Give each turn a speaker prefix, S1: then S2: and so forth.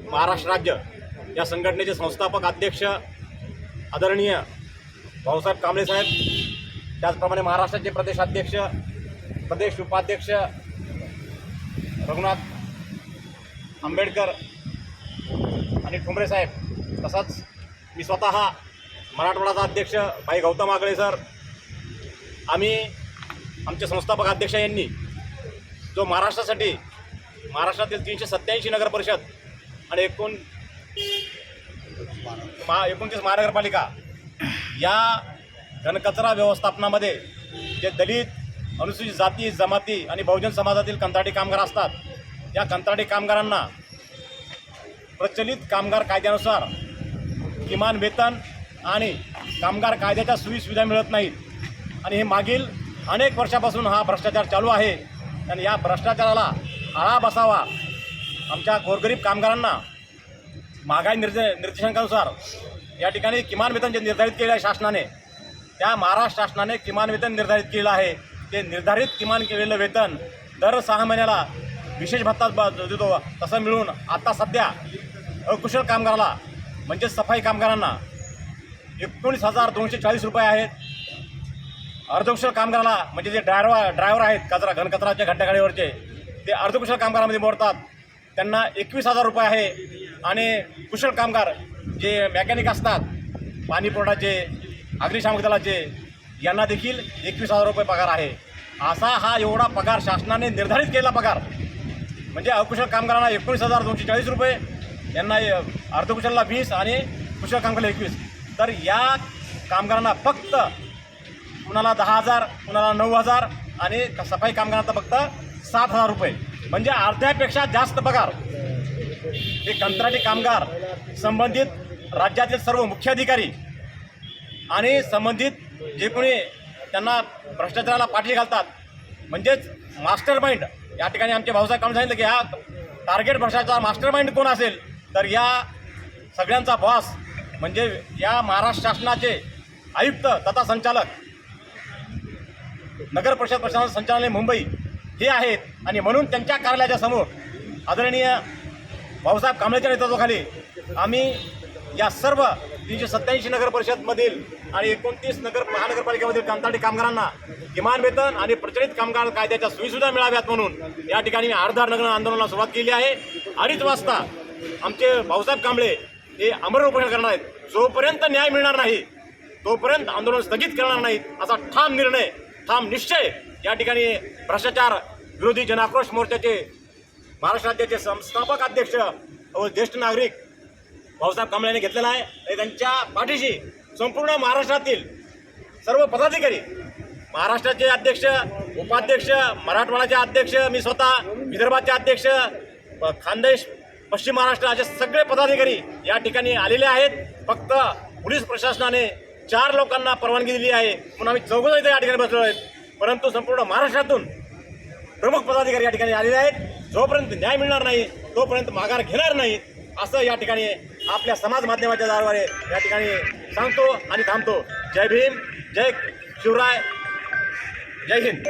S1: महाराष्ट्र राज्य या संघटनेचे संस्थापक अध्यक्ष आदरणीय भाऊसाहेब कांबळे साहेब त्याचप्रमाणे महाराष्ट्राचे प्रदेशाध्यक्ष प्रदेश उपाध्यक्ष रघुनाथ आंबेडकर आणि ठुमरे साहेब तसाच मी स्वतः मराठवाडाचा अध्यक्ष भाई गौतम आगळे सर आम्ही आमचे संस्थापक अध्यक्ष यांनी जो महाराष्ट्रासाठी महाराष्ट्रातील तीनशे सत्याऐंशी नगरपरिषद आणि एकूण महा एकोणतीस महानगरपालिका या घनकचरा व्यवस्थापनामध्ये जे दलित अनुसूचित जाती जमाती आणि बहुजन समाजातील कंत्राटी कामगार असतात या कंत्राटी कामगारांना प्रचलित कामगार कायद्यानुसार किमान वेतन आणि कामगार कायद्याच्या सुविसुविधा मिळत नाहीत. आणि हे मागील अनेक वर्षापासून हा भ्रष्टाचार चालू आहे. आणि या भ्रष्टाचाराला आळा बसावा आमच्या गोरगरीब कामगारांना महागाई निर्दे निर्देशांकानुसार या ठिकाणी किमान वेतन जे निर्धारित केले आहे शासनाने त्या महाराष्ट्र शासनाने किमान वेतन निर्धारित केलेलं आहे. ते निर्धारित किमान केलेलं वेतन दर सहा महिन्याला विशेष भत्ता देतो. तसं मिळून आता सध्या अकुशल कामगाराला म्हणजे सफाई कामगारांना एकोणीस हजार दोनशे चाळीस रुपये आहेत. अर्धकुशल कामगाराला म्हणजे जे ड्रायव्हर ड्रायव्हर आहेत कचरा घनकचराच्या घंटागाडीवरचे ते अर्धकुशल कामगारामध्ये मोडतात. त्यांना एकवीस हजार रुपये आहे. आणि कुशल कामगार जे मॅकॅनिक असतात पाणीपुरवठाचे अग्निशामक दलाचे यांना देखील एकवीस हजार रुपये पगार आहे. असा हा एवढा पगार शासनाने निर्धारित केलेला पगार. म्हणजे अकुशल कामगारांना एकोणीस हजार दोनशे चाळीस रुपये यांना अर्धकुशलला वीस आणि कुशल कामगारला एकवीस. तर या कामगारांना फक्त कुणाला दहा हजार कुणाला नऊ हजार आणि सफाई कामगारांना फक्त सात हजार रुपये. म्हणजे अर्ध्यापेक्षा जास्त पगार. हे कंत्राटी कामगार संबंधित राज्यातील सर्व मुख्याधिकारी आणि संबंधित जे कोणी त्यांना भ्रष्टाचाराला पाठी घालतात म्हणजेच मास्टर माइंड या ठिकाणी आमचे भाऊसाहेब काम सांगितलं की हा टार्गेट भ्रष्टाचार मास्टर माइंड कोण असेल तर या सगळ्यांचा बॉस म्हणजे या महाराष्ट्र शासनाचे आयुक्त तथा संचालक नगर परिषद प्रशासन संचालनालय मुंबई हे आहेत. आणि म्हणून त्यांच्या कार्यालयाच्या समोर आदरणीय भाऊसाहेब कांबळेच्या नेतृत्वाखाली आम्ही या सर्व तीनशे सत्त्याऐंशी नगर परिषदमधील आणि एकोणतीस नगर महानगरपालिकेमधील कंत्राटी कामगारांना किमान वेतन आणि प्रचलित कामगार कायद्याच्या सोयीसुद्धा मिळाव्यात म्हणून या ठिकाणी आरदार नगर आंदोलनाला सुरुवात केली आहे. अडीच वाजता आमचे भाऊसाहेब कांबळे हे अमर उपोषण करणार आहेत. जोपर्यंत न्याय मिळणार नाही तोपर्यंत आंदोलन स्थगित करणार नाहीत असा ठाम निर्णय ठाम निश्चय या ठिकाणी भ्रष्टाचार विरोधी जनाक्रोश मोर्चाचे महाराष्ट्र राज्याचे संस्थापक अध्यक्ष व ज्येष्ठ नागरिक भाऊसाहेब कांबळे यांनी घेतलेला आहे. आणि त्यांच्या पाठीशी संपूर्ण महाराष्ट्रातील सर्व पदाधिकारी महाराष्ट्राचे अध्यक्ष उपाध्यक्ष मराठवाड्याचे अध्यक्ष मी स्वतः विदर्भाचे अध्यक्ष खानदेश पश्चिम महाराष्ट्र असे सगळे पदाधिकारी या ठिकाणी आलेले आहेत. फक्त पोलीस प्रशासनाने चार लोकांना परवानगी दिली आहे. म्हणून आम्ही चौघ इथे या ठिकाणी बसलो आहेत. परंतु संपूर्ण महाराष्ट्रातून प्रमुख पदाधिकारी या ठिकाणी आलेले आहेत. जोपर्यंत न्याय मिळणार नाही तोपर्यंत माघार घेणार नाही असं या ठिकाणी आपल्या समाज माध्यमाच्या दारद्वारे या ठिकाणी सांगतो आणि थांबतो. जय भीम जय शिवराय जय हिंद.